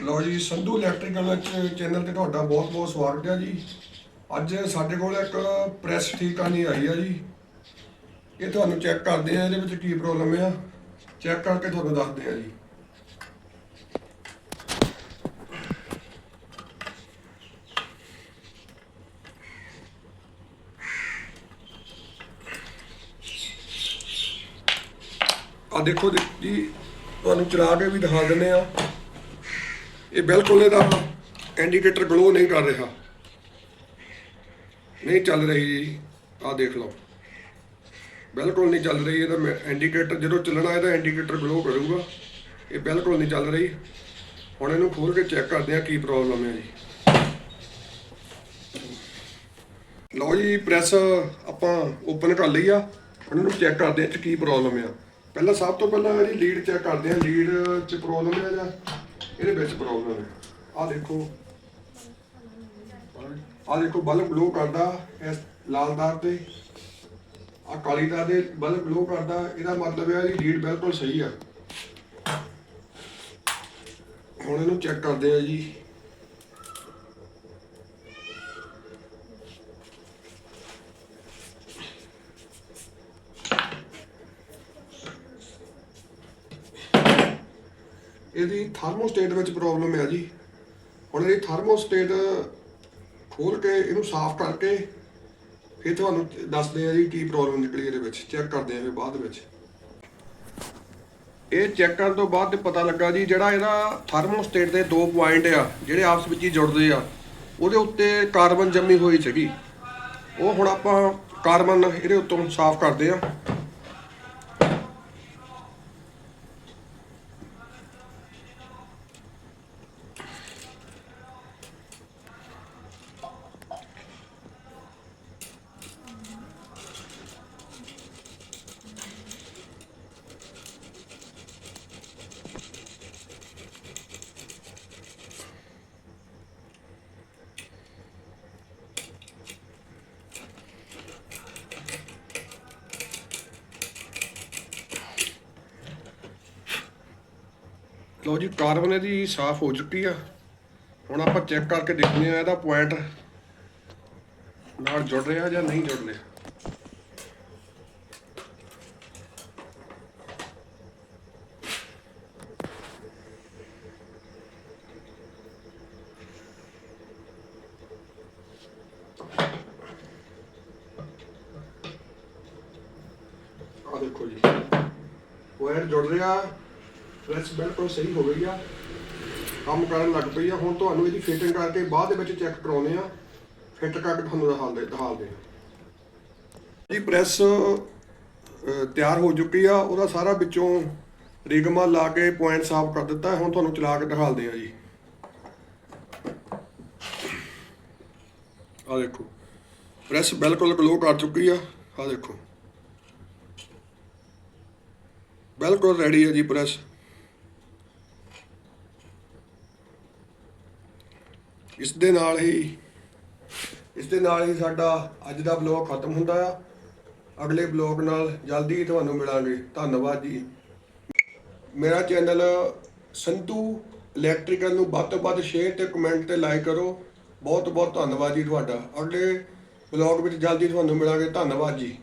ਲਓ ਜੀ, Sandhu electrical channel ਤੇ ਤੁਹਾਡਾ ਬਹੁਤ ਬਹੁਤ ਸਵਾਗਤ ਹੈ ਜੀ। ਅੱਜ ਸਾਡੇ ਕੋਲ ਇੱਕ ਪ੍ਰੈਸ ਠੀਕ ਨਹੀਂ ਆਈ ਆ ਜੀ। ਇਹ ਤੁਹਾਨੂੰ ਚੈੱਕ ਕਰਦੇ ਆ, ਇਹਦੇ ਵਿੱਚ ਕੀ ਪ੍ਰੋਬਲਮ ਆ। ਚੈੱਕ ਕਰਕੇ ਤੁਹਾਨੂੰ ਦੱਸਦੇ ਆ ਜੀ। ਆ ਦੇਖੋ ਜੀ- ਤੁਹਾਨੂੰ ਚਲਾ ਕੇ ਵੀ ਦਿਖਾ ਦਿੰਦੇ ਆ। ਇਹ ਬਿਲਕੁਲ ਇਹਦਾ ਇੰਡੀਕੇਟਰ ਗਲੋ ਨਹੀਂ ਕਰ ਰਿਹਾ। ਨਹੀਂ ਚੱਲ ਰਹੀ ਜੀ ਆ ਦੇਖ ਲਓ। ਬਿਲਕੁਲ ਨਹੀਂ ਚੱਲ ਰਹੀ ਇਹਦਾ ਇੰਡੀਕੇਟਰ ਜਦੋਂ ਚੱਲਣਾ ਇਹਦਾ ਇੰਡੀਕੇਟਰ ਗਲੋ ਕਰੂਗਾ। ਇਹ ਬਿਲਕੁਲ ਨਹੀਂ ਚੱਲ ਰਹੀ। ਹੁਣ ਇਹਨੂੰ ਖੋਲ ਕੇ ਚੈੱਕ ਕਰਦੇ ਆ ਕੀ ਪ੍ਰੋਬਲਮ ਹੈ ਜੀ। ਲਓ ਜੀ ਪ੍ਰੈਸ ਆਪਾਂ ਓਪਨ ਕਰ ਲਈ ਆ। ਹੁਣ ਇਹਨੂੰ ਚੈੱਕ ਕਰਦੇ ਆ ਕੀ ਪ੍ਰੋਬਲਮ ਆ। ਪਹਿਲਾਂ ਸਭ ਤੋਂ ਪਹਿਲਾਂ ਇਹਦੀ ਲੀਡ ਚੈੱਕ ਕਰਦੇ ਆ ਲੀਡ 'ਚ ਪ੍ਰੋਬਲਮ ਹੈ ਜਾਂ ਇਹਦੇ ਵਿੱਚ ਪ੍ਰੋਬਲਮ ਹੈ। ਆ ਦੇਖੋ। ਆ ਦੇਖੋ ਬਲਬ ਗਲੋ ਕਰਦਾ ਇਸ ਲਾਲ ਤਾਰ ਤੇ। ਆ ਕਾਲੀ ਤਾਰ ਦੇ ਬਲਬ ਗਲੋ ਕਰਦਾ। ਇਹਦਾ ਮਤਲਬ ਹੈ ਇਹਦੀ ਲੀਡ ਬਿਲਕੁਲ ਸਹੀ ਆ। ਹੁਣ ਇਹਨੂੰ ਚੈੱਕ ਕਰਦੇ ਆ ਜੀ। ਇਹਦੀ ਥਰਮੋਸਟੇਟ ਵਿੱਚ ਪ੍ਰੋਬਲਮ ਹੈ ਜੀ। ਹੁਣ ਇਹਦੀ ਥਰਮੋਸਟੇਟ ਖੋਲ ਕੇ ਇਹਨੂੰ ਸਾਫ਼ ਕਰਕੇ ਫਿਰ ਤੁਹਾਨੂੰ ਦੱਸਦੇ ਆ ਜੀ ਕੀ ਪ੍ਰੋਬਲਮ ਨਿਕਲੀ ਇਹਦੇ ਵਿੱਚ। ਚੈੱਕ ਕਰਦੇ ਆ ਫਿਰ ਬਾਅਦ ਵਿੱਚ। ਇਹ ਚੈੱਕ ਕਰਨ ਤੋਂ ਬਾਅਦ ਪਤਾ ਲੱਗਾ ਜੀ ਜਿਹੜਾ ਇਹਦਾ ਥਰਮੋਸਟੇਟ ਦੇ ਦੋ ਪੁਆਇੰਟ ਆ, ਜਿਹੜੇ ਆਪਸ ਵਿੱਚ ਹੀ ਜੁੜਦੇ ਆ, ਉਹਦੇ ਉੱਤੇ ਕਾਰਬਨ ਜੰਮੀ ਹੋਈ ਸੀਗੀ। ਉਹ ਹੁਣ ਆਪਾਂ ਕਾਰਬਨ ਇਹਦੇ ਉੱਤੋਂ ਸਾਫ਼ ਕਰਦੇ ਆ। ਲਓ ਜੀ ਕਾਰਬਨ ਇਹਦੀ ਸਾਫ਼ ਹੋ ਚੁੱਕੀ ਆ। ਹੁਣ ਆਪਾਂ ਚੈੱਕ ਕਰਕੇ ਦੇਖਦੇ ਆ ਇਹਦਾ ਪੁਆਇੰਟ ਨਾਲ ਜੁੜ ਰਿਹਾ ਜਾਂ ਨਹੀਂ ਜੁੜ ਰਿਹਾ। ਆ ਦੇਖੋ ਜੀ ਪੁਆਇੰਟ ਜੁੜ ਰਿਹਾ। ਪ੍ਰੈਸ ਬਿਲਕੁਲ ਸਹੀ ਹੋ ਗਈ ਆ। ਕੰਮ ਕਰਨ ਲੱਗ ਪਈ ਆ। ਹੁਣ ਤੁਹਾਨੂੰ ਇਹਦੀ ਫਿਟਿੰਗ ਕਰਕੇ ਬਾਅਦ ਦੇ ਵਿੱਚ ਚੈੱਕ ਕਰਾਉਨੇ ਆ। ਫਿੱਟ ਕਰਕੇ ਤੁਹਾਨੂੰ ਦਿਖਾਉਂਦੇ ਦਿਖਾਉਂਦੇ ਆ। ਜੀ ਪ੍ਰੈਸ ਤਿਆਰ ਹੋ ਚੁੱਕੀ ਆ। ਉਹਦਾ ਸਾਰਾ ਵਿੱਚੋਂ ਰਿਗਮਾ ਲਾ ਕੇ ਪੁਆਇੰਟ ਸਾਫ਼ ਕਰ ਦਿੱਤਾ ਹੁਣ ਤੁਹਾਨੂੰ ਚਲਾ ਕੇ ਦਿਖਾਉਂਦੇ ਆ ਜੀ। ਆ ਦੇਖੋ। ਪ੍ਰੈਸ ਬਿਲਕੁਲ ਗਲੋ ਕਰ ਚੁੱਕੀ ਆ। ਆ ਦੇਖੋ। ਬਿਲਕੁਲ ਰੈਡੀ ਹੈ ਜੀ ਪ੍ਰੈਸ ਇਸ ਦੇ ਨਾਲ ਹੀ, ਇਸ ਦੇ ਨਾਲ ਹੀ ਸਾਡਾ ਅੱਜ ਦਾ ਬਲੌਗ ਖਤਮ ਹੁੰਦਾ ਆ। ਅਗਲੇ ਬਲੌਗ ਨਾਲ ਜਲਦੀ ਹੀ ਤੁਹਾਨੂੰ ਮਿਲਾਂਗੇ। ਧੰਨਵਾਦ ਜੀ। ਮੇਰਾ ਚੈਨਲ ਸੰਧੂ ਇਲੈਕਟ੍ਰੀਕਲ ਨੂੰ ਵੱਧ ਤੋਂ ਵੱਧ ਸ਼ੇਅਰ ਤੇ ਕਮੈਂਟ ਤੇ ਲਾਈਕ ਕਰੋ। ਬਹੁਤ ਬਹੁਤ ਧੰਨਵਾਦ ਜੀ ਤੁਹਾਡਾ। ਅਗਲੇ ਬਲੌਗ ਵਿੱਚ ਜਲਦੀ ਤੁਹਾਨੂੰ ਮਿਲਾਂਗੇ। ਧੰਨਵਾਦ ਜੀ।